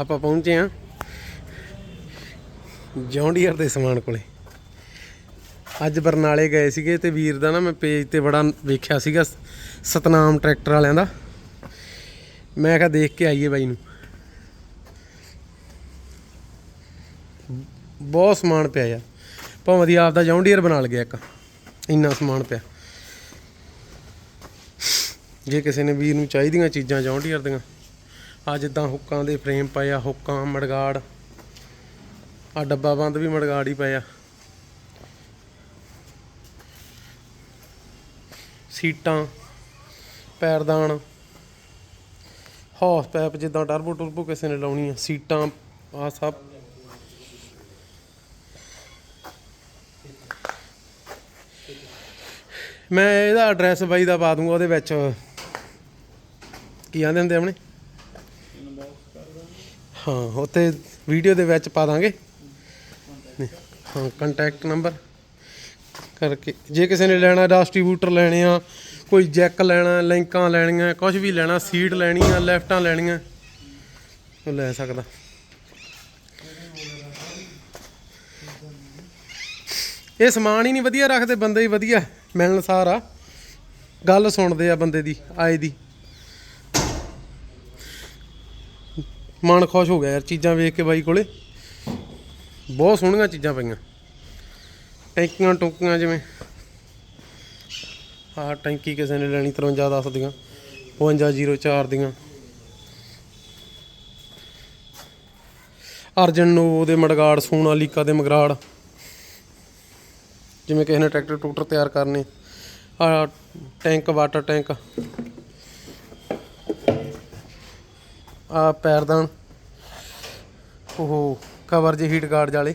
ਆਪਾਂ ਪਹੁੰਚੇ ਆ ਜੌਂਡੀਅਰ ਦੇ ਸਮਾਨ ਕੋਲੇ। ਅੱਜ ਬਰਨਾਲੇ ਗਏ ਸੀਗੇ ਤੇ ਵੀਰ ਦਾ ਨਾ ਮੈਂ ਪੇਜ ਤੇ ਬੜਾ ਵੇਖਿਆ ਸੀਗਾ ਸਤਨਾਮ ਟਰੈਕਟਰ ਵਾਲਿਆਂ ਦਾ। ਮੈਂ ਕਿਹਾ ਦੇਖ ਕੇ ਆਈਏ ਬਾਈ ਨੂੰ। ਬਹੁਤ ਸਮਾਨ ਪਿਆ ਯਾਰ। ਭਾਵੇਂ ਦੀ ਆਪਦਾ ਜੌਂਡੀਅਰ ਬਣਾ ਲਗਿਆ ਇੱਕ। ਇੰਨਾ ਸਮਾਨ ਪਿਆ। ਜੇ ਕਿਸੇ ਨੇ ਵੀਰ ਨੂੰ ਚਾਹੀਦੀਆਂ ਚੀਜ਼ਾਂ ਜੌਂਡੀਅਰ ਦੀਆਂ। ਆ ਜਿੱਦਾਂ ਹੁੱਕਾਂ ਦੇ ਫਰੇਮ ਪਏ ਆ, ਹੁੱਕਾਂ, ਮੜਗਾੜ। ਆ ਡੱਬਾ ਬੰਦ ਵੀ ਮੜਗਾੜ ਹੀ ਪਏ ਆ। ਸੀਟਾਂ, ਪੈਰਦਾਨ ਹੌਸ ਪੈਪ ਜਿੱਦਾਂ ਟਰਬੋ ਟਰਬੋ ਕਿਸੇ ਨੇ ਲਾਉਣੀ ਆ, ਸੀਟਾਂ, ਆ ਸਭ। ਮੈਂ ਇਹਦਾ ਐਡਰੈਸ ਬਾਈ ਦਾ ਪਾ ਦੂੰਗਾ ਉਹਦੇ ਵਿੱਚ। ਕੀ ਆਂਦੇ ਹੁੰਦੇ ਆਪਣੇ? ਹਾਂ ਉੱਤੇ ਵੀਡੀਓ ਦੇ ਵਿੱਚ ਪਾ ਦਾਂਗੇ। ਹਾਂ ਕੰਟੈਕਟ ਨੰਬਰ ਕਰਕੇ। ਜੇ ਕਿਸੇ ਨੇ ਲੈਣਾ ਡਿਸਟ੍ਰੀਬਿਊਟਰ ਲੈਣੇ ਆ ਕੋਈ ਜੈਕ ਲੈਣਾ, ਲਿੰਕਾਂ ਲੈਣੀਆਂ ਕੁਝ ਵੀ ਲੈਣਾ ਸੀਟ ਲੈਣੀ ਆ ਲੈਫਟਾਂ ਲੈਣੀਆਂ, ਉਹ ਲੈ ਸਕਦਾ। ਇਹ ਸਮਾਨ ਹੀ ਨਹੀਂ ਵਧੀਆ ਰੱਖਦੇ, ਬੰਦੇ ਹੀ ਵਧੀਆ ਮਿਲਣ ਸਾਰਾ ਗੱਲ ਸੁਣਦੇ ਆ ਬੰਦੇ ਦੀ, ਆਏ ਦੀ। ਮਨ ਖੁਸ਼ ਹੋ ਗਿਆ ਯਾਰ ਚੀਜ਼ਾਂ ਵੇਖ ਕੇ ਬਾਈ ਕੋਲੇ। ਬਹੁਤ ਸੋਹਣੀਆਂ ਚੀਜ਼ਾਂ ਪਈਆਂ। ਟੈਂਕੀਆਂ ਟੁੰਕੀਆਂ ਜਿਵੇਂ। ਆਹ ਟੈਂਕੀ ਕਿਸੇ ਨੇ ਲੈਣੀ 53 10 ਦੀਆਂ। 5204 ਦੀਆਂ। ਅਰਜਨ ਨੂੰ ਉਹਦੇ ਮੜਗਾੜ ਸੋਨਾਲੀਕਾ ਦੇ ਮਗਰਾੜ। ਜਿਵੇਂ ਕਿਸੇ ਨੇ ਟਰੈਕਟਰ ਟੂਟਰ ਤਿਆਰ ਕਰਨੇ। ਆ ਟੈਂਕ, ਵਾਟਰ ਟੈਂਕ। ਆ ਪੈਰਦਾਨ ਉਹ ਕਵਰ ਜੇ ਹੀਟ ਗਾਰਡ ਵਾਲੇ।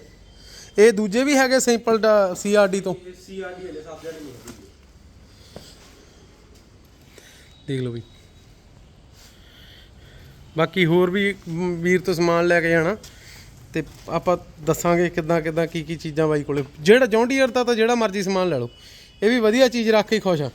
ਇਹ ਦੂਜੇ ਵੀ ਹੈਗੇ ਸਿੰਪਲ ਦਾ ਸੀਆਰਡੀ ਤੋਂ। ਸੀਆਰਡੀ ਹਲੇ ਸਬਜੈਕਟ ਨਹੀਂ ਦੇਖ ਲਓ ਵੀ। ਬਾਕੀ ਹੋਰ ਵੀ ਵੀਰ ਤੋਂ ਸਮਾਨ ਲੈ ਕੇ ਜਾਣਾ। ਤੇ ਆਪਾਂ ਦੱਸਾਂਗੇ ਕਿੱਦਾਂ ਕਿੱਦਾਂ ਕੀ ਕੀ ਚੀਜ਼ਾਂ ਬਾਈ ਕੋਲੇ। ਜਿਹੜਾ ਜੌਂਡੀਅਰ ਦਾ ਤਾਂ ਜਿਹੜਾ ਮਰਜ਼ੀ ਸਮਾਨ ਲੈ ਲਓ। ਇਹ ਵੀ ਵਧੀਆ ਚੀਜ਼ ਰੱਖ ਕੇ ਖੁਸ਼ ਆ।